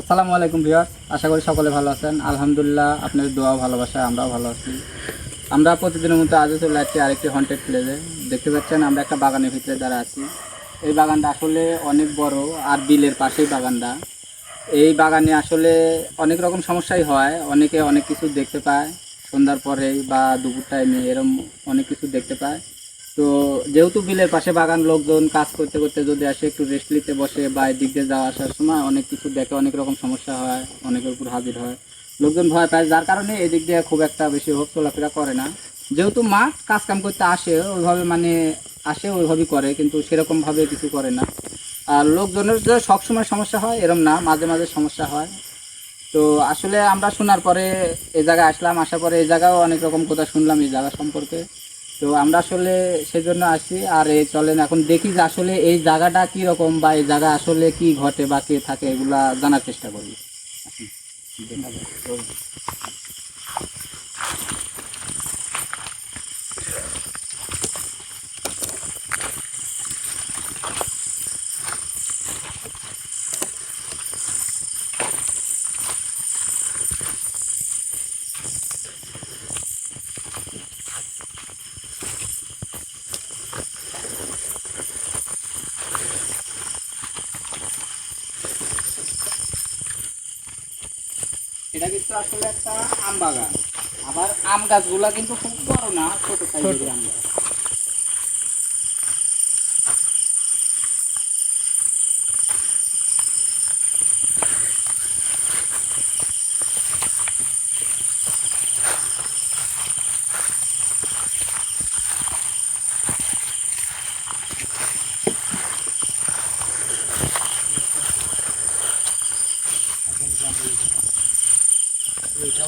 আসসালামু আলাইকুম ভিউয়ার্স, আশা করি সকলে ভালো আছেন। আলহামদুলিল্লাহ, আপনাদের দোয়া ভালোবাসায় আমরাও ভালো আছি। আমরা প্রতিদিনের মতো আজও চলে যাচ্ছি আরেকটি হন্টেড প্লেসে দেখতে পাচ্ছেন, আমরা একটা বাগানের ভিতরে দাঁড়া আছি। এই বাগানটা আসলে অনেক বড় আর বিলের পাশেই বাগানটা। এই বাগানে আসলে অনেক রকম সমস্যাই হয়। অনেকে অনেক কিছু দেখতে পায়। সন্ধ্যার পরেই বা দুপুর টাইমে এরম অনেক কিছু দেখতে পায়। তো যেহেতু বিলের পাশে বাগান, লোকজন কাজ করতে করতে যদি আসে, একটু রেস্ট নিতে বসে বা এদিক দিয়ে যাওয়া আসার সময় অনেক কিছু দেখে অনেক রকম সমস্যা হয়, অনেকের উপর হাজির হয়। লোকজন ভয় পায়, যার কারণে এদিক দিয়ে খুব একটা বেশি হোক চলাফেরা করে না। যেহেতু মা কাজ কাম করতে আসে, ওইভাবে মানে আসে, ওইভাবেই করে, কিন্তু সেরকমভাবে কিছু করে না। আর লোকজনের যে সবসময় সমস্যা হয়, এরম না, মাঝে মাঝে সমস্যা হয়। তো আসলে আমরা শোনার পরে এই জায়গায় আসলাম, আসার পরে এই জায়গাও অনেক রকম কথা শুনলাম, এই জায়গা সম্পর্কে। তো আমরা আসলে সেজন্য আসি আর এই চলেন, এখন দেখি যে আসলে এই জায়গাটা কি রকম বা এই জায়গা আসলে কি ঘটে বা কে থাকে এগুলা জানার চেষ্টা করি দেখা। কিন্তু আসলে একটা আম বাগান। আবার আম গাছগুলা কিন্তু খুব বড় না, ছোট সাইজের আম গাছ।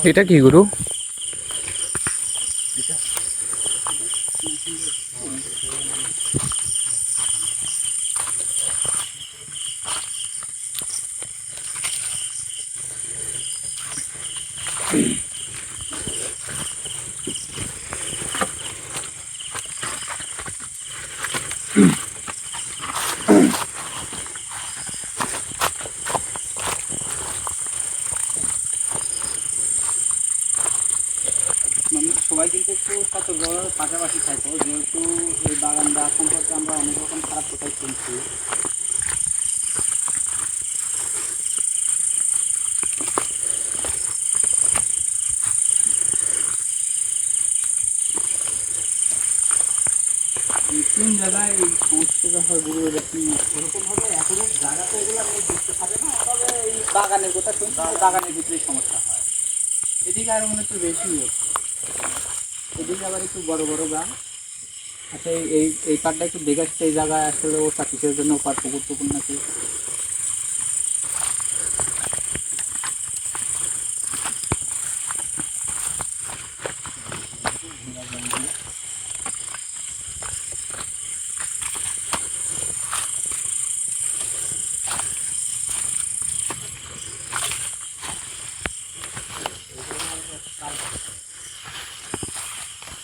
এটা কি গুরু? মানে সবাই কিন্তু একটু সতর্কভাবে পাশাপাশি থাকো যেহেতু এই বাগানটা সম্পর্কে আমরা অনেক রকম খারাপ কথাই শুনছি এই কোন জায়গায় এই সমস্যাটা হয় গুরু দেখি ওরকমভাবে এখন জায়গা তো এগুলো আমি দেখতে পাবে না তবে এই বাগানের কথা শুনছি বাগানের ভিতরে সমস্যা হয়। এদিকে আর মনে একটু বেশি হচ্ছে। এদিকে আবার একটু বড় বড় গান আচ্ছা এই এই পাটটা একটু দেখে আসছে এই জায়গায় আসলে ও চাকরিসের জন্য পাট গুরুত্বপূর্ণ আছে নাকি এগুলো কি এগুলো তো রাখছে চাল কাটা এগুলো। এখন দিনেই কেউ কাটে রেখে যাচ্ছে নাকি এটা তো এরকম কাটে মনে হচ্ছে। নাকি দিয়ে রেখে দেন এখন সেটা তো বলতে পারছি না, এখন কাল কাটতে আসে এ- এরকম কথা আজকের ঘটনা তো কোনো কিছু শুনিনি এখন আসলে হতেও পারে যেহেতু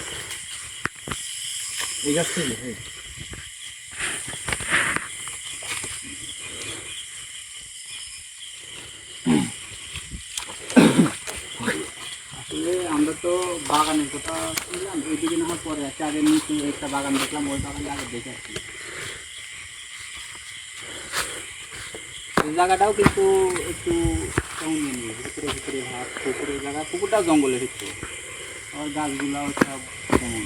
এই গাছ থেকে হ্যাঁ আমরা তো বাগানের কথা শুনলাম, এইদিকে না হয় পরে আছে আগে নিচে একটা বাগান দেখলাম, ওই বাগানটা আগে দেখে আসছি। জায়গাটাও কিন্তু একটু কেমন জানি ভিতরে ভিতরে ভাব পুকুরের জায়গা, পুকুরটাও জঙ্গলের ভিতরে আর গাছগুলাও সব কেমন?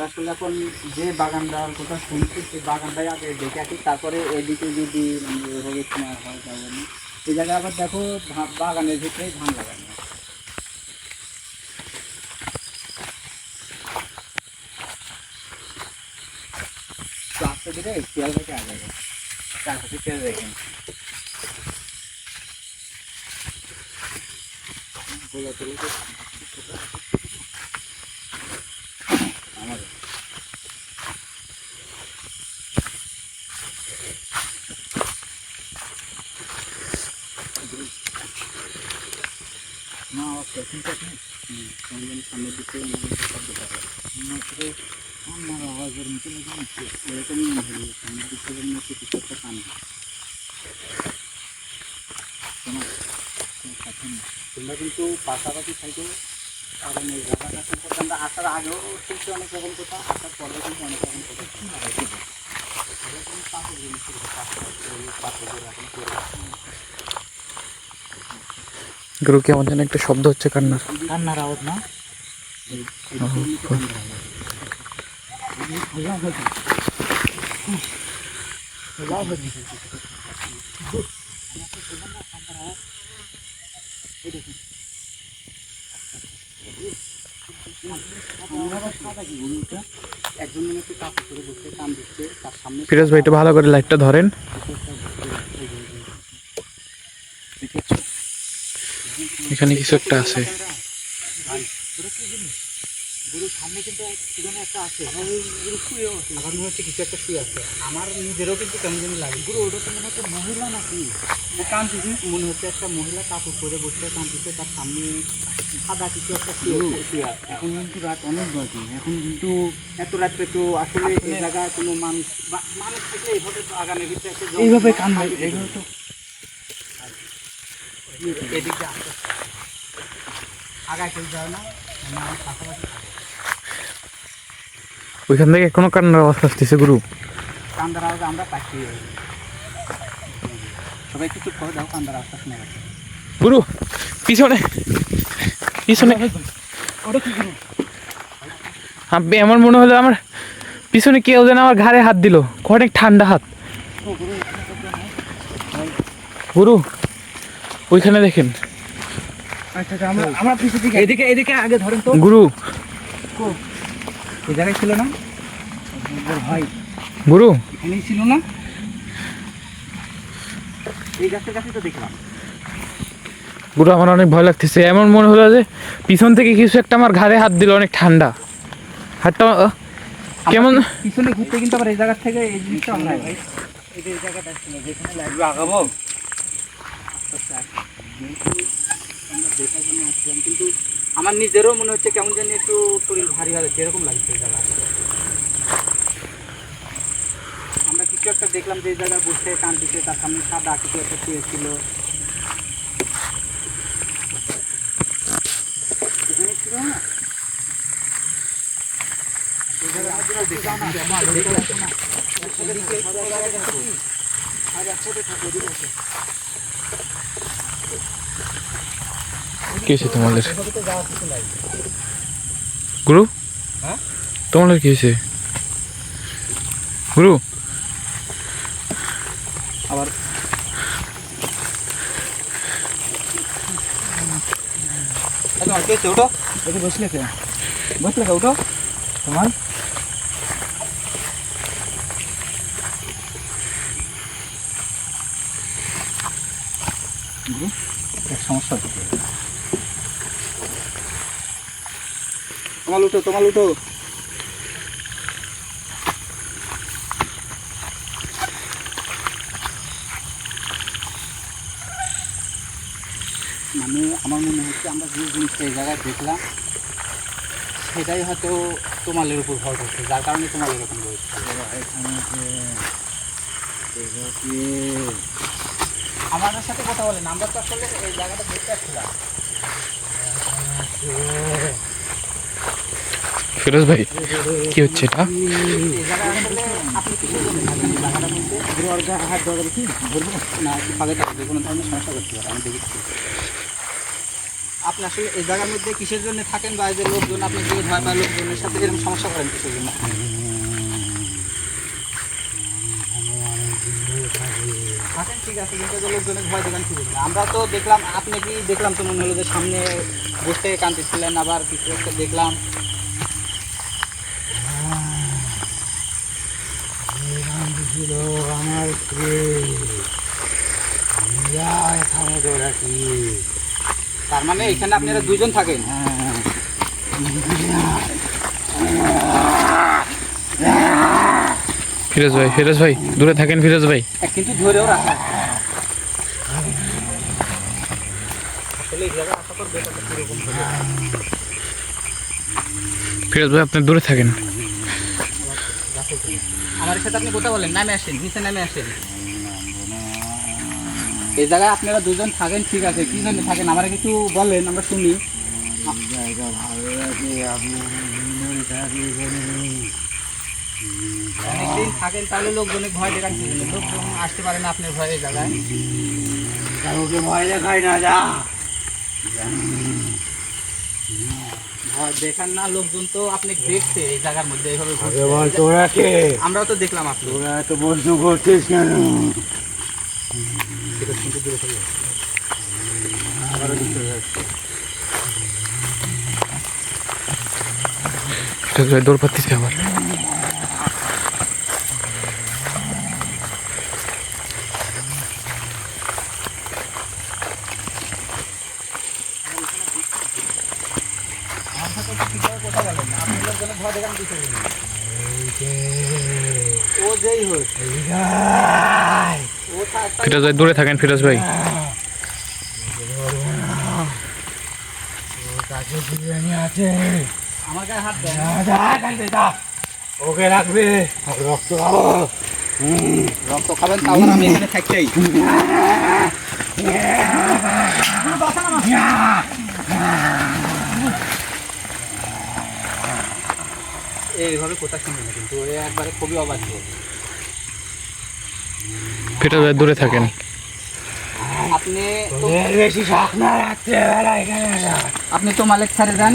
আমরা আসলে এখন যে বাগানটার কথা শুনছি, সেই বাগানটাই আগে দেখে আসি। তারপরে এদিকে যদি মানে রোগের সময় হয় না এই জায়গায় আবার দেখো বাগানের ভিতরেই ধান লাগানো। তো আস্তে ধীরে রেখে আগে চারপাশে ছেড়ে দেখেন। বোঝা চলে যে আমাদের না অবশ্যই ঠিক আছে হুম, কেমন যেন সামনের দিকে শব্দটা হয়। মাত্র আমার আওয়াজের মতো এরকমই মনে হলো সামনের দিক থেকে মনে হচ্ছে কিছু একটা কান তোমার কিন্তু পাশাপাশি থাকো কারণ এই জায়গাটা সম্পর্কে আমরা আসার আগেও শুনছি অনেক রকম কথা আসার পরে কিন্তু অনেক রকম। এরকম পাথর জিনিস পাথর, এখন। গুরু কেমন যেন একটা শব্দ হচ্ছে কান্নার। কান্নার আওয়াজ না? ফিরোজ ভাই একটু ভালো করে লাইটটা ধরেন। এখানে কিছু একটা আছে। কিন্তু এক- কি যেন একটা আছে ওই গরু শুয়েও আছে আমার হচ্ছে কিছু একটা শুয়ে আছে আমার নিজেরও কিন্তু কেমন যেন লাগে গরু ওটা তো মনে হচ্ছে মহিলা নাকি কান্তিছে মনে হচ্ছে একটা মহিলা কাপড় পরে বসে কান্তিছে তার সামনে সাদা কিছু একটা শুয়ে শুয়ে আছে এখন কিন্তু রাত অনেক বাজে এখন কিন্তু এত রাত্রে তো আসলে এই জায়গায় কোনো মানুষ মানুষ থাকলে এইভাবে তো আগানের ভিতরে এইভাবে কান্না এইভাবে তো এদিকে আসতে আগায় কেউ যায় না পাশাপাশি ওইখান থেকে এখনও কান্নার আওয়াজ আসতেছে গুরু কান্দার আওয়াজ আমরা পাচ্ছি সবাই চুপ করে দাও কান্দার আওয়াজটা শোনা যাচ্ছে গুরু পিছনে। পিছনে। আপনি আমার মনে হলো আমার পিছনে কেউ যেন আমার ঘাড়ে হাত দিল। অনেক ঠান্ডা হাত। গুরু ওইখানে দেখেন। আচ্ছা আচ্ছা, এদিকে এদিকে আগে ধরেন তো। গুরু। এই জায়গায় ছিল না? ভাই। গুরু। এখানেই ছিল না? এই গাছের কাছে তো দেখলাম। গুরু আমার অনেক ভয় লাগতেছে। এমন মনে হলো যে পিছন থেকে কিছু একটা আমার ঘাড়ে হাত দিল অনেক ঠান্ডা। হাতটা কেমন? পিছনে ঘুরতে কিন্তু আবার এই জায়গা থেকে এই জিনিসটা ভাই এই জায়গাটা ছিল যেখানে লাইট আগাবো। আমরা দেখার জন্য আসলাম কিন্তু আমার নিজেরও মনে হচ্ছে কেমন জানি একটু শরীর ভারী ভারী এরকম লাগছে এই জায়গা আমরা কিছু একটা দেখলাম যে এই জায়গায় বসে কান দিতে তার সামনে সাদা কিছু একটা শুয়েছিল এখানে ছিল না? জায়গায় আপনারা দেখলাম না, দেখলাম না। এদিকে এই জায়গায় দেখো। আর একসাথে থাকো, এদিকে আসো। কি হয়েছে তোমাদের? গুরু? হ্যাঁ? তোমাদের কি হয়েছে? গুরু? আবার আচ্ছা এদিকে বসলে কে? বসলে কে ওটা তোমার এক সমস্যা হচ্ছে তোমার উঠো তোমার উঠো। মানে আমার মনে হচ্ছে আমরা যে জিনিসটা এই জায়গায় দেখলাম সেটাই হয়তো তোমালের উপর ভর করছে যার কারণে তোমার এরকম রয়েছে। আমাদের সাথে কথা বলেন আমরা তো আসলে এই জায়গাটা দেখতে আসছিলাম। ফিরোজ ভাই, কি হচ্ছে এটা? এই জায়গার মধ্যে কিসের জন্য থাকেন বা যে লোকজন আপনি লোকজনের সাথে সমস্যা করেন থাকেন, ঠিক আছে ভয় কি আমরা তো দেখলাম, আপনি কি দেখলাম তো মনে হলো যে সামনে বসে কাঁদতেছিলেন, আবার কিছু একটা দেখলাম। ছিল আমার এখানে রাখি তার মানে এখানে আপনারা দুজন থাকেন? ফিরোজ ভাই ফিরোজ ভাই দূরে থাকেন ফিরোজ ভাই। কিন্তু ধরেও রাখা। ফিরোজ ভাই আপনি দূরে থাকেন। আমার সাথে আপনি কথা বলেন নামে আসেন নিচে নামে আসেন। এই জায়গায় আপনারা দুজন থাকেন ঠিক আছে। কি জন্য থাকেন? আমার কিছু বলেন আমরা শুনি। জায়গা ভালো লাগে আপনি অনেকদিন থাকেন তাহলে লোকজনে ভয়? লোকজন আসতে পারে না আপনার ভয়ে এই জায়গায়। ভয় দেখাই না যা। দেখান না লোকজন তো আপনি দেখছে এই জায়গার মধ্যে এইভাবে তোরা কে? আমরাও তো দেখলাম আপনি। তোরা এত বস্তু করছিস কেন? দৌড় পাচ্ছিস আবার আমার সাথে তো ঠিকভাবে কথা বলেন না। আপনি লোকজনের ভয় দেখান কি জন্য? ও যেই হোক ও থাক- ফিরোজ ভাই দূরে থাকেন ফিরোজ ভাই। আছে হাত। ওকে রাখবে। রক্ত খাব। রক্ত খাবেন তাও আমি এখানে থাকতেই। এইভাবে কথা শুনবে না কিন্তু ওরা একবারে খুবই অবাধ্য। ভাই দূরে থাকেন আপনি তো বেশি শখ না রাখতে বেলা এখানে আপনি তো মালিক ছাড়ে দেন।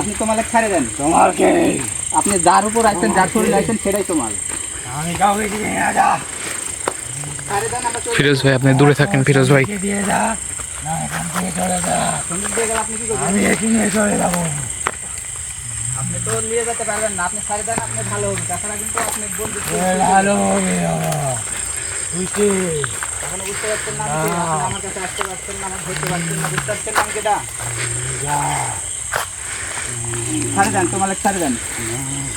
আপনি তো মালিক ছাড়ে দেন। তোমার কে? আপনি যার উপর আছেন যার শরীর আছেন সেটাই তোমার আমি কাউকে দিয়ে না যা ফিরোজ ভাই আপনি দূরে থাকেন ফিরোজ ভাই। দিয়ে যা না এখান থেকে চলে যা। সন্দীপ দিয়ে গেলে আপনি কি করবেন? আমি এখানে নিয়ে চলে যাব। তো নিয়ে যেতে পারবেন না। আপনি ছাড়ে দেন আপনি ভালো হবে। তাছাড়া কিন্তু আপনি বন্ধু ভালো হবে বাবা। বুঝছি বুঝতে পারছেন না আমি কে? আপনি আমার কাছে আসতে পারছেন না আমার ধরতে পারছেন না। বুঝতে পারছেন না আমি কেটা ছাড়ে দেন তো ছাড়ে দেন।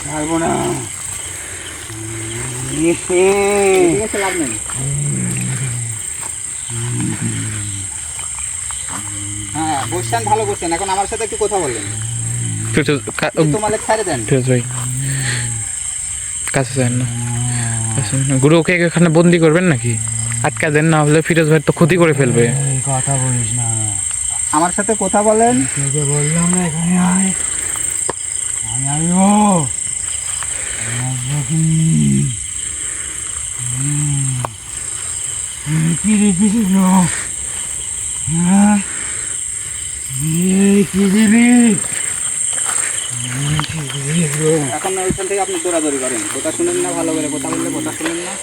ছাড়বো না। লাভ নেই হ্যাঁ বসছেন ভালো করছেন এখন আমার সাথে একটু কথা বলেন। ফিরোজ ফিরোজ ভাই। কাছে যান না। কাছে যান না। গুরু ওকে এখানে বন্দি করবেন নাকি? আটকা দেন না হলে ফিরোজ ভাই তো ক্ষতি করে ফেলবে। কথা বলিস না। আমার সাথে কথা বলেন। তোকে বললাম না এখানে আয়। আমি আসব। কি? রেখেছিল হ্যাঁ? কি দিবি দিবি? এখন ওইখান থেকে আপনি দৌড়াদৌড়ি করেন। কথা শুনেন না ভালো করে কথা বললে কথা শুনেন না।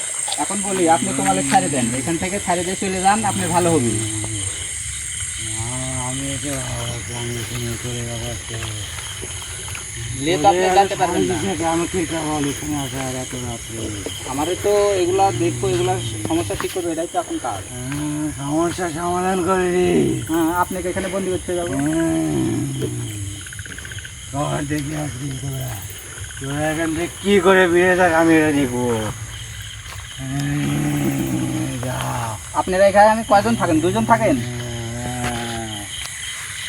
এখন বলি আপনি তো মালিক ছাড়ে দেন। এখান থেকে ছাড়ে দিয়ে চলে যান আপনি ভালো হবেন। আমি তো আমি শুনে তো এগুলা দেখব এগুলা সমস্যা ঠিক করব এটাই তো এখন কাজ। হ্যাঁ, সমস্যা সমাধান করে হ্যাঁ আপনাকে এখানে বন্দি করতে যাব। কখন দেখি আসবি তোরা। তোরা এখান থেকে কি করে বেরিয়ে থাক আমি এটা দেখব। হ্যাঁ, আপনারা এখানে আমি কয়জন থাকেন? দুজন থাকেন? হ্যাঁ,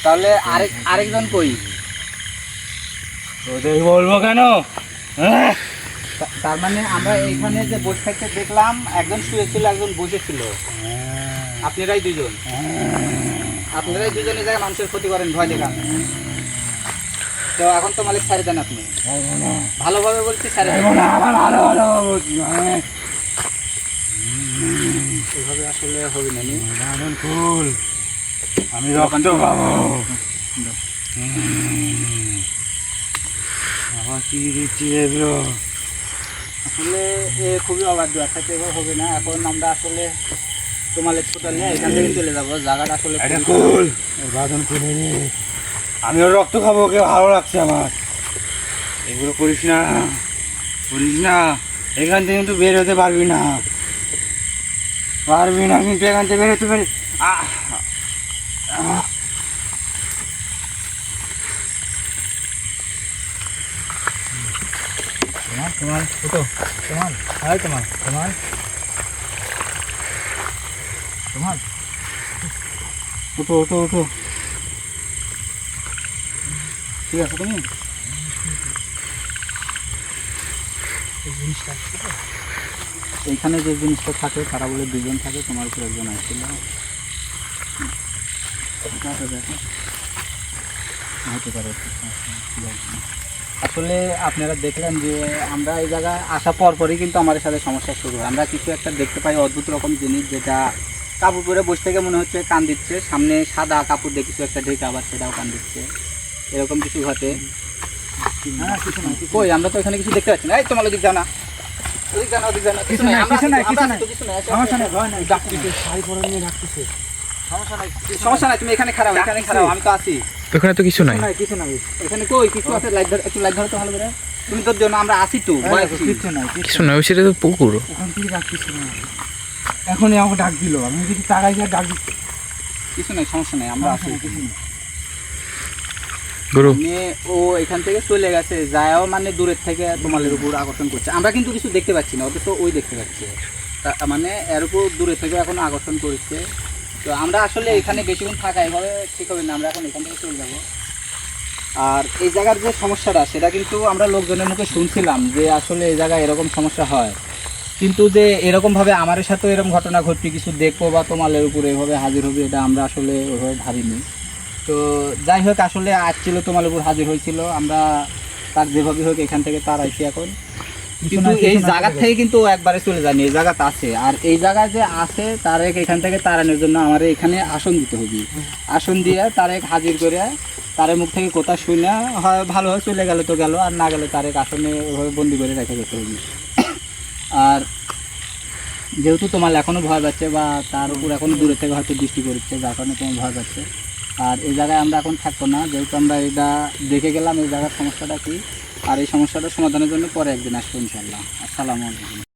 তাহলে আরেক আরেকজন কই? তোদের বলব কেন? হ্যাঁ? তার মানে আমরা এখানে যে বসে থাকতে দেখলাম একজন শুয়েছিল একজন বসেছিল। আপনারাই দুজন। আপনারাই দুজন জায়গায় মানুষের ক্ষতি করেন ভয় দেখান। তো এখন তো মালিক ছাড়ে দেন আপনি। ভালোভাবে বলছি ছাড়ে দেন। এভাবে আসলে হবে না। ফুল আমি রক্ত পাবো। আবার কি দিচ্ছি এগুলো? আসলে এ খুবই অবাধ্য একসাথে এভাবে হবে না। এখন আমরা আসলে তোমাদের ছোটালে এখান থেকে চলে যাব। জায়গাটা আসলে খুলে আমি ওর রক্ত খাব ওকে ভালো লাগছে আমার। এগুলো করিস না করিস না। এখান থেকে কিন্তু বের হতে পারবি না। পারবি না কিন্তু এখান থেকে বের হতে পারি! তোমার ওটো তোমার তোমার তোমার। তোমার। ওটো ওটো ওটো ঠিক আছে, তুমি? এইখানে যে জিনিসটা থাকে, তারা বলে দুজন থাকে, তোমার উপর একজন আসছিল। আসলে আপনারা দেখলেন যে আমরা এই জায়গায় আসা পর পরই কিন্তু আমাদের সাথে সমস্যা শুরু হয়। আমরা কিছু একটা দেখতে পাই, অদ্ভুত রকম জিনিস যেটা কাপড় পরে বসে থেকে মনে হচ্ছে কান দিচ্ছে। সামনে সাদা কাপড় দিয়ে কিছু একটা ঢেকে আবার সেটাও কান দিচ্ছে। এরকম কিছু ঘটে। হ্যাঁ কিছু কই আমরা তো এখানে কিছু দেখতে পাচ্ছি না। এই তোমার ওদিক জানা না। ওদিক যাও ওদিক যাও কিছু সমস্যা আসো, ভয় নাই ডাকতেছে। শাড়ি পরে নিয়ে ডাকতেছে। সমস্যা নাই সমস্যা নাই তুমি এখানে খারাপ এখানে খারাপ আমি তো আছি। ওখানে তো কিছু নাই। কিছু নাই। এখানে কই কিছু আছে? লাইট ধর একটু লাইট ধরো তো ভালো করে। তুমি তো দিও না আমরা আসি তো কিছু নাই কিছু নাই সেটা তো পুকুর। ওখান থেকে ডাকতেছে না? এখনই আমাকে ডাক দিল। আমি যদি তাকাই গিয়ে ডাক দিচ্ছি কিছু নাই সমস্যা নাই আমরা আছি। কিছু নেই। মানে এখান থেকে চলে গেছে মানে দূরের থেকে তোমাদের উপর আকর্ষণ করছে। আমরা কিন্তু কিছু দেখতে পাচ্ছি না, অথচ ওই দেখতে পাচ্ছে। মানে এর উপর দূরে থেকে এখন আকর্ষণ করছে। তো আমরা আসলে এখানে বেশিক্ষণ থাকা এভাবে ঠিক হবে না, আমরা এখন এখান থেকে চলে যাব। আর এই জায়গার যে সমস্যাটা, সেটা কিন্তু আমরা লোকজনের মুখে শুনছিলাম যে আসলে এই জায়গায় এরকম সমস্যা হয়। কিন্তু যে এরকমভাবে আমার সাথেও এরকম ঘটনা ঘটবে কিছু দেখব বা তোমালের উপরে এভাবে হাজির হবে, এটা আমরা আসলে ওইভাবে ভাবিনি। তো যাই হোক আসলে আসছিল তোমার উপর হাজির হয়েছিল। আমরা তার যেভাবে হোক এখান থেকে তার আইছি এখন। কিন্তু এই জায়গা থেকে কিন্তু একবারে চলে যায়নি এই জায়গাতে আছে। আর এই জায়গায় যে আছে তার এক এখান থেকে তাড়ানোর জন্য আমার এখানে আসন দিতে হবে। আসন দিয়ে তার এক হাজির করে তার মুখ থেকে কথা শুনে হয় ভালো হয় চলে গেল তো গেল। আর না গেলে তার এক আসনে ওইভাবে বন্দি করে রেখে যেতে হবে। আর যেহেতু তোমার এখনও ভয় পাচ্ছে বা তার উপর এখনও দূরে থেকে হয়তো দৃষ্টি করছে যার কারণে তোমার ভয় পাচ্ছে। আর এই জায়গায় আমরা এখন থাকব না, যেহেতু আমরা এটা দেখে গেলাম এই জায়গার সমস্যাটা কি। আর এই সমস্যাটা সমাধানের জন্য পরে একদিন আসব ইনশাল্লাহ আসসালামু আলাইকুম।